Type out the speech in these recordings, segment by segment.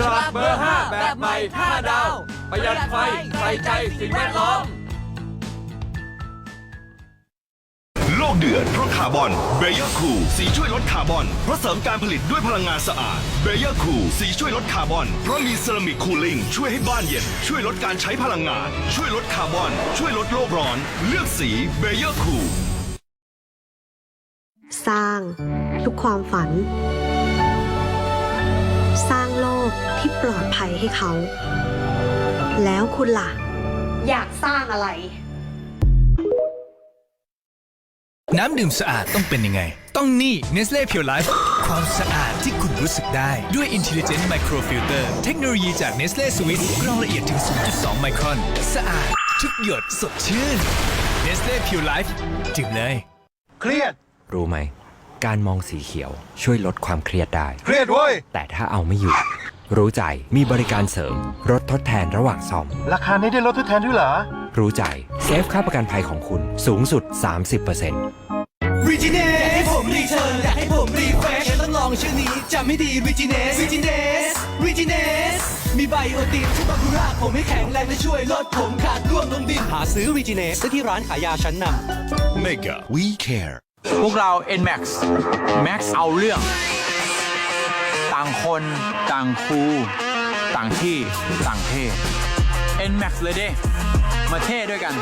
5 ดาว ประหยัดไฟ ใส่ใจสิ่งแวดล้อม โลกเดือดเพราะคาร์บอนเบเยอร์คูสีช่วยลดคาร์บอน เพราะเสริมการผลิตด้วยพลังงานสะอาดเบเยอร์คูสีช่วยลดคาร์บอน เพราะมีเซรามิกคูลิ่งช่วยให้บ้านเย็น ช่วยลดการใช้พลังงาน ช่วยลดคาร์บอน ช่วยลดโลกร้อน เลือกสีเบเยอร์คูสร้าง ทุกความฝันสร้างโล กที่ปลอดภัยให้เขา แล้วคุณล่ะ อยากสร้างอะไร น้ำดื่มสะอาดต้องเป็นยังไง ต้องนี่ Nestle Pure Life ความสะอาดที่คุณรู้สึกได้ด้วย Intelligent Microfilter เทคโนโลยีจาก Nestle Swiss กรองละเอียดถึง 0.2 ไมครอน สะอาดทุกหยดสดชื่น Nestle Pure Life ดื่มเลย เครียด รู้ไหม การมองสีเขียวช่วยลดความเครียดได้ เครียดเว้ย แต่ถ้าเอาไม่อยู่ รู้ใจมีบริการเสริมลดทดแทนระหว่างซ่อม ราคานี้ได้ลดทดแทนด้วยเหรอ รู้ใจเซฟค่าประกันภัยของคุณสูงสุด 30%รีจิเนสให้ผมรีเทิร์นอยากให้ผมรีเฟรชต้องลองชื่อนี้จำไม่ดีรีจิเนสรีจิเนสรีจิเนสมีไบโอตินช่วยบำรุงรากผมให้แข็งแรงและช่วยลดผมขาดร่วงลงดิน หาซื้อรีจิเนสได้ที่ร้านขายยาชั้นนำ Mega We Care พวกเรา NMAX Max เอาเรื่องต่างคนต่างครู ต่างที่ต่างเพศ NMAX เลยเด้ มาเท่ด้วยกัน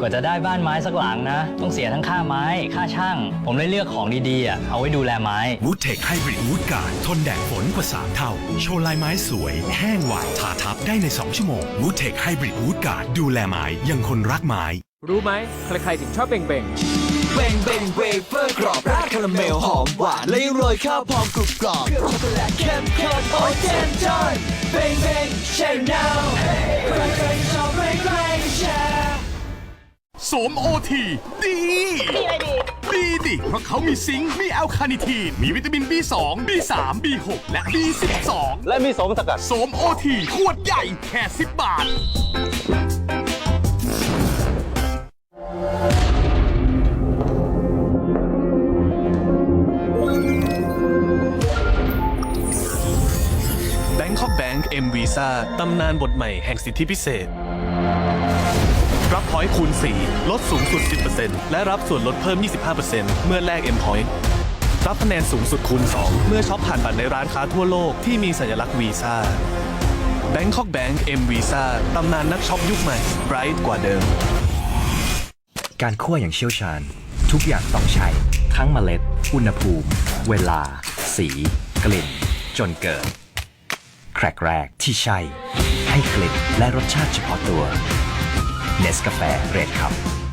กว่าจะได้บ้านไม้สักหลังนะ ต้องเสียทั้งค่าไม้ ค่าช่าง ผมเลยเลือกของดีๆอะเอาไว้ดูแลไม้ วูดเทคไฮบริดวูดการ์ดทนแดดฝนกว่า 3 เท่า โชว์ลายไม้สวย แห้งไวทาทับได้ใน 2 ชั่วโมงวูดเทคไฮบริดวูดการ์ดดูแลไม้ยังคนรักไม้ รู้ไหม ใครๆถึงชอบเบ่งเบ่ง เบงเบงเวเฟอร์กรอบราดคาราเมลหอมหวานและยังโรยข้าวพองกรุบกรอบเครื่องช็อกโกแลตเข้มข้นโอ้เจนจอยเบงเบงแชร์นาวใครๆชอบใครๆแชร์สมโอทีดี ดีอะไรดีดีดิ เพราะเขามีซิงค์มีแอลคาเนิทีน มีวิตามิน B2 B3 B6 และ B12 และมีสมสกัดสมโอทีขวดใหญ่แค่ 10 บาท Bank M Visa ตำนานบทใหม่แห่งสิทธิพิเศษ รับพอยต์คูณ 4 ลดสูงสุด 10%และรับส่วนลดเพิ่ม 25%เมื่อแลก M Point รับคะแนนสูงสุดคูณ 2 เมื่อช็อปผ่านบัตรในร้านค้าทั่วโลกที่มีสัญลักษณ์วีซ่า Bangkok Bank M Visa ตำนานนักช็อปยุคใหม่ bright กว่าเดิม การคั่วอย่างเชี่ยวชาญ ทุกอย่างต้องใช้ทั้งเมล็ด อุณหภูมิ เวลา สี กลิ่น จนเกิด แครกแรกที่ใช่ ให้กลิ่นและรสชาติเฉพาะตัวเนสกาแฟเรดครับ